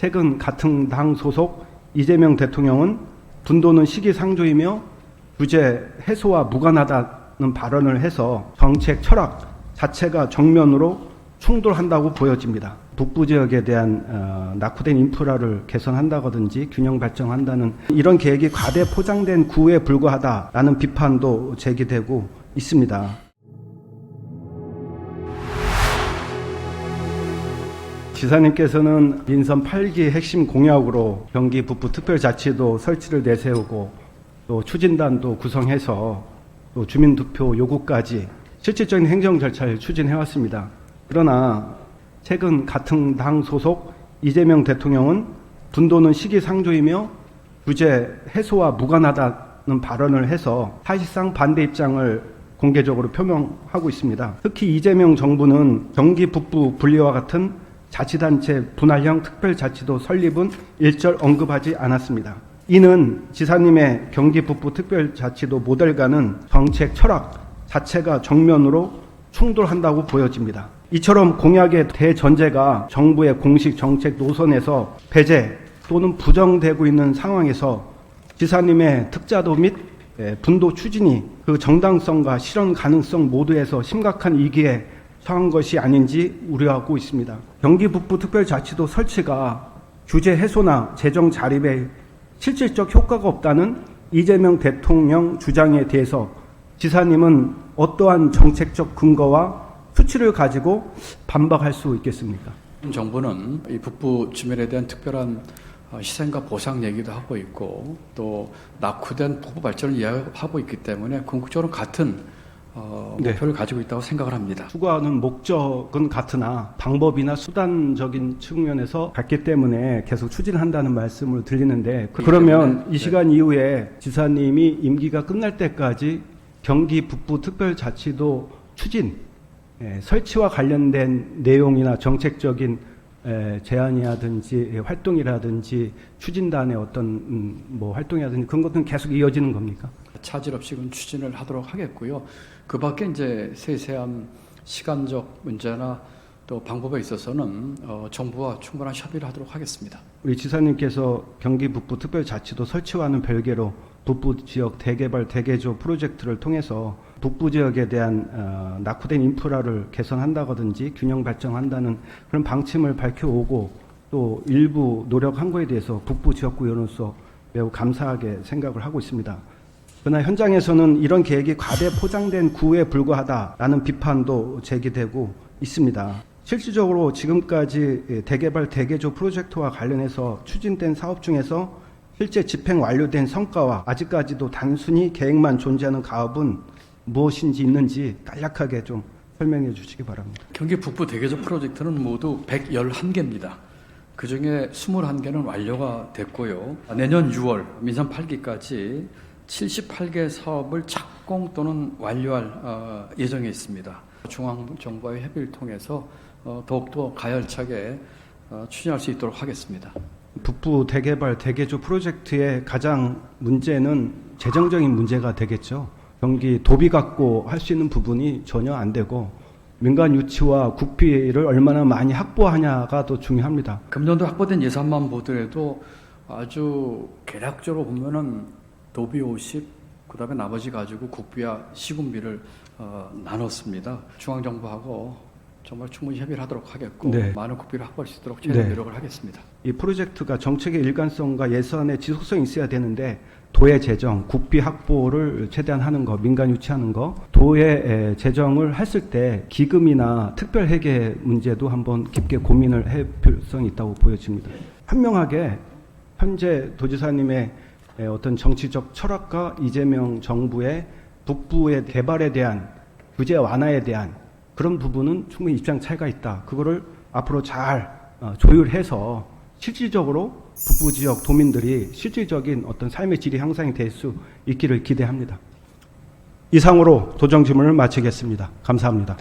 최근 같은 당 소속 이재명 대통령은 분도는 시기상조이며 규제 해소와 무관하다는 발언을 해서 정책 철학 자체가 정면으로 충돌한다고 보여집니다. 북부 지역에 대한 어, 낙후된 인프라를 개선한다든지 균형 발전한다는 이런 계획이 과대 포장된 구에 불과하다라는 비판도 제기되고 있습니다. 지사님께서는 민선 8기 핵심 공약으로 경기 북부 특별자치도 설치를 내세우고 또 추진단도 구성해서 또 주민투표 요구까지 실질적인 행정 절차를 추진해 왔습니다. 그러나 최근 같은 당 소속 이재명 대통령은 분도는 시기상조이며 규제 해소와 무관하다는 발언을 해서 사실상 반대 입장을 공개적으로 표명하고 있습니다. 특히 이재명 정부는 경기 북부 분리와 같은 자치단체 분할형 특별자치도 설립은 일절 언급하지 않았습니다. 이는 지사님의 경기 북부 특별자치도 모델과는 정책 철학 자체가 정면으로 충돌한다고 보여집니다. 이처럼 공약의 대전제가 정부의 공식 정책 노선에서 배제 또는 부정되고 있는 상황에서 지사님의 특자도 및 예, 분도 추진이 그 정당성과 실현 가능성 모두에서 심각한 위기에 처한 것이 아닌지 우려하고 있습니다. 경기 북부 특별자치도 설치가 규제 해소나 재정 자립에 실질적 효과가 없다는 이재명 대통령 주장에 대해서 지사님은 어떠한 정책적 근거와 수치를 가지고 반박할 수 있겠습니까? 정부는 이 북부 주민에 대한 특별한 어, 희생과 보상 얘기도 하고 있고 또 낙후된 북부 발전을 이야기하고 있기 때문에 궁극적으로 같은 어, 네. 목표를 가지고 있다고 생각을 합니다. 추구하는 목적은 같으나 방법이나 수단적인 측면에서 같기 때문에 계속 추진한다는 말씀을 드리는데 그- 그러면 때문에, 이 시간 이후에 지사님이 임기가 끝날 때까지 경기 북부 특별자치도 추진 예, 설치와 관련된 내용이나 정책적인 에, 제안이라든지 활동이라든지 추진단의 어떤 음, 뭐 활동이라든지 그런 것들은 계속 이어지는 겁니까? 차질 없이 그 추진을 하도록 하겠고요. 그 밖에 이제 세세한 시간적 문제나 또 방법에 있어서는 어, 정부와 충분한 협의를 하도록 하겠습니다. 우리 지사님께서 경기 북부 특별자치도 설치와는 별개로 북부 지역 대개발 대개조 프로젝트를 통해서 북부 지역에 대한 어, 낙후된 인프라를 개선한다든지 균형 발전한다는 그런 방침을 밝혀오고 또 일부 노력한 거에 대해서 북부 지역구로서 매우 감사하게 생각을 하고 있습니다. 그러나 현장에서는 이런 계획이 과대 포장된 구에 불과하다라는 비판도 제기되고 있습니다. 실질적으로 지금까지 대개발 대개조 프로젝트와 관련해서 추진된 사업 중에서 실제 집행 완료된 성과와 아직까지도 단순히 계획만 존재하는 가업은 무엇인지 있는지 간략하게 좀 설명해 주시기 바랍니다. 경기 북부 대개조 프로젝트는 모두 111개입니다. 그 중에 21개는 완료가 됐고요. 내년 6월 민선 8기까지 78개 사업을 착공 또는 완료할 어, 예정에 있습니다. 중앙정부와의 협의를 통해서 어, 더욱더 가열차게 어, 추진할 수 있도록 하겠습니다. 북부 대개발 대개조 프로젝트의 가장 문제는 재정적인 문제가 되겠죠. 경기 도비 갖고 할 수 있는 부분이 전혀 안 되고 민간 유치와 국비를 얼마나 많이 확보하냐가 더 중요합니다. 금년도 확보된 예산만 보더라도 아주 개략적으로 보면은 도비 50, 그 다음에 나머지 가지고 국비와 시군비를 어, 나눴습니다. 중앙 정부하고 정말 충분히 협의를 하도록 하겠고 네. 많은 국비를 확보할 수 있도록 최대 네. 노력을 하겠습니다. 이 프로젝트가 정책의 일관성과 예산의 지속성이 있어야 되는데 도의 재정, 국비 확보를 최대한 하는 거, 민간 유치하는 거, 도의 에, 재정을 했을 때 기금이나 특별 회계 문제도 한번 깊게 고민을 해 필요성이 있다고 보여집니다. 현명하게 현재 도지사님의 에, 어떤 정치적 철학과 이재명 정부의 북부의 개발에 대한 규제 완화에 대한 그런 부분은 충분히 입장 차이가 있다. 그거를 앞으로 잘 어, 조율해서 실질적으로 북부 지역 도민들이 실질적인 어떤 삶의 질이 향상이 될 수 있기를 기대합니다. 이상으로 도정 질문을 마치겠습니다. 감사합니다.